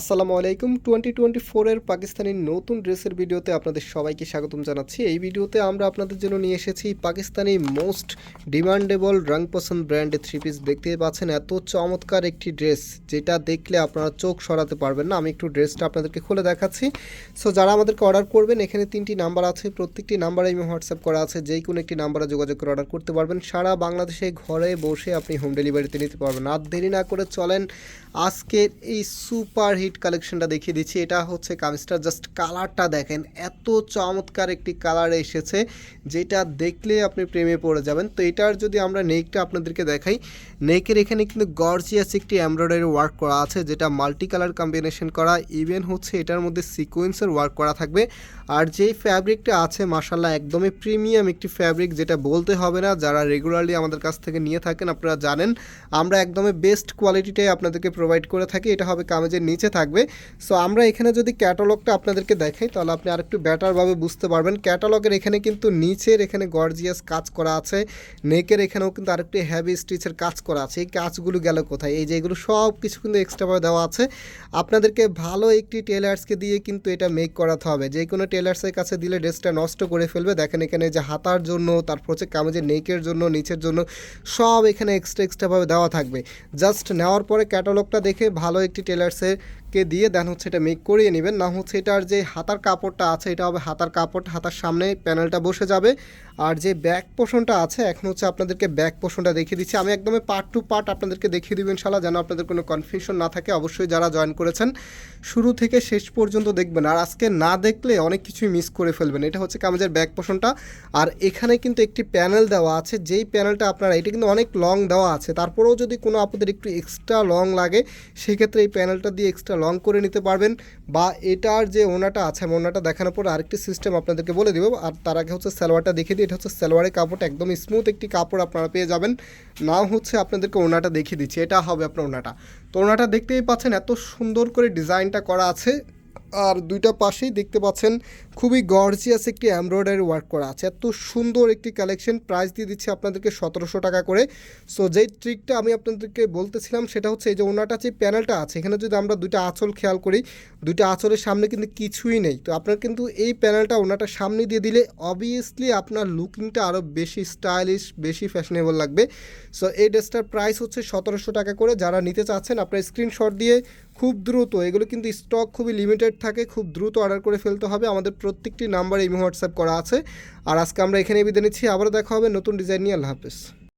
আসসালামু আলাইকুম। Twenty twenty ফোরের পাকিস্তানের নতুন ড্রেসের ভিডিওতে আপনাদের সবাইকে স্বাগতম জানাচ্ছি। এই ভিডিওতে আমরা আপনাদের জন্য নিয়ে এসেছি পাকিস্তানি মোস্ট ডিমান্ডেবল রং পছন্দ ব্র্যান্ডের থ্রি পিস দেখতে পাচ্ছেন এত চমৎকার একটি ড্রেস, যেটা দেখলে আপনারা চোখ সরাতে পারবেন না। আমি একটু ড্রেসটা আপনাদেরকে খুলে দেখাচ্ছি। সো যারা আমাদেরকে অর্ডার করবেন, এখানে তিনটি নাম্বার আছে। প্রত্যেকটি নাম্বারে আমি হোয়াটসঅ্যাপ করা আছে। যেই কোনো একটি নাম্বারে যোগাযোগ করে অর্ডার করতে পারবেন। সারা বাংলাদেশে ঘরে বসে আপনি হোম ডেলিভারিতে নিতে পারবেন। আর দেরি না করে চলেন আজকের এই সুপার হিট কালেকশনটা দেখিয়ে দিচ্ছি। এটা হচ্ছে কামিজটা। জাস্ট কালারটা দেখেন, এত চমৎকার একটি কালার এসেছে, যেটা দেখলে আপনি প্রেমে পড়ে যাবেন। তো এটার যদি আমরা নেকটা আপনাদেরকে দেখাই, নেকের এখানে কিন্তু গর্জিয়াস একটি এমব্রয়ডারি ওয়ার্ক করা আছে, যেটা মাল্টি কালার কম্বিনেশন করা ইভেন হচ্ছে এটার মধ্যে সিকোয়েন্সের ওয়ার্ক করা থাকবে। আর যেই ফ্যাব্রিকটা আছে মাসাল্লাহ একদমই প্রিমিয়াম একটি ফ্যাব্রিক যেটা বলতে হবে না, যারা রেগুলারলি আমাদের কাছ থেকে নিয়ে থাকেন, আপনারা জানেন, আমরা একদমই বেস্ট কোয়ালিটিটাই আপনাদেরকে প্রোভাইড করে থাকি। এটা হবে কামেজের নিচে থাকবে। সো আমরা এখানে যদি ক্যাটালগটা আপনাদেরকে দেখাই, তাহলে আপনি আরেকটু বেটারভাবে বুঝতে পারবেন। ক্যাটালগের এখানে কিন্তু নিচের এখানে গর্জিয়াস কাজ করা আছে। নেকের এখানেও কিন্তু আরেকটু হ্যাভি স্টিচের কাজ করা আছে। এই কাজগুলো গেল কোথায়? এই যে এগুলো সব কিছু কিন্তু এক্সট্রাভাবে দেওয়া আছে। আপনাদেরকে ভালো একটি টেলার্সকে দিয়ে কিন্তু এটা মেক করাতে হবে। যে কোনো টেলার্সের কাছে দিলে ড্রেসটা নষ্ট করে ফেলবে। দেখেন এখানে যে হাতার জন্য, তারপর হচ্ছে কামেজের নেকের জন্য, নিচের জন্য সব এখানে এক্সট্রা এক্সট্রাভাবে দেওয়া থাকবে। জাস্ট নেওয়ার পরে ক্যাটালগটা দেখে ভালো একটি টেলার্সের কে দিয়ে দেন হচ্ছে এটা মেক করিয়ে নেবেন। না হচ্ছে এটার যে হাতার কাপড়টা আছে, এটা হবে হাতার কাপড়, হাতার সামনে প্যানেলটা বসে যাবে। আর যে ব্যাক পোষণটা আছে, এখন হচ্ছে আপনাদেরকে ব্যাক পোষণটা দেখিয়ে দিচ্ছি। আমি একদমই পার্ট টু পার্ট আপনাদেরকে দেখিয়ে দেবেন ইনশাল্লাহ যেন আপনাদের কোনো কনফিউশন না থাকে। অবশ্যই যারা জয়েন করেছেন, শুরু থেকে শেষ পর্যন্ত দেখবেন। আর আজকে না দেখলে অনেক কিছুই মিস করে ফেলবেন। এটা হচ্ছে কামেজের ব্যাক পোষণটা আর এখানে কিন্তু একটি প্যানেল দেওয়া আছে। যেই প্যানেলটা আপনারা, এটা কিন্তু অনেক লং দেওয়া আছে। তারপরেও যদি কোনো আপনাদের একটু এক্সট্রা লং লাগে, সেক্ষেত্রে এই প্যানেলটা দিয়ে এক্সট্রা লং করে নিতে পারবেন বা এটার যে ওনাটা আছে, আমি ওনাটা দেখানোর পর আরেকটি সিস্টেম আপনাদেরকে বলে দেবো। আর তার আগে হচ্ছে সালোয়ারটা দেখিয়ে দিই, এটা হচ্ছে সালোয়ারের কাপড়টা একদম স্মুথ একটি কাপড় আপনারা পেয়ে যাবেন। না হচ্ছে আপনাদেরকে ওনাটা দেখিয়ে দিচ্ছি, এটা হবে আপনার ওনাটা। তো ওনাটা দেখতেই পাচ্ছেন এত সুন্দর করে ডিজাইনটা করা আছে। আর দুইটা পাশেই দেখতে পাচ্ছেন খুবই গর্জিয়াস একটি এমব্রয়ডারি ওয়ার্ক করা আছে। এত সুন্দর একটি কালেকশন প্রাইস দিয়ে দিচ্ছে আপনাদেরকে সতেরোশো টাকা করে। সো যেই ট্রিকটা আমি আপনাদেরকে বলতেছিলাম, সেটা হচ্ছে এই যে ওনাটা যে প্যানেলটা আছে, এখানে যদি আমরা দুইটা আঁচল খেয়াল করি, দুইটা আঁচলের সামনে কিন্তু কিছুই নেই। তো আপনার কিন্তু এই প্যানেলটা ওনাটার সামনে দিয়ে দিলে অবভিয়াসলি আপনার লুকিংটা আরও বেশি স্টাইলিশ বেশি ফ্যাশনেবল লাগবে। সো এই ড্রেসটার প্রাইস হচ্ছে সতেরোশো টাকা করে। যারা নিতে চাচ্ছেন, আপনার স্ক্রিনশট দিয়ে খুব দ্রুত, এগুলো কিন্তু স্টক খুবই লিমিটেড থাকে, খুব দ্রুত অর্ডার করে ফেলতে হবে। আমাদের প্রত্যেকটি নাম্বার এই হোয়াটসঅ্যাপ করা আছে। আর আজকে আমরা এখানে বিদায় নিচ্ছি, আবারও দেখা হবে নতুন ডিজাইন নিয়ে। আল্লাহ হাফেজ।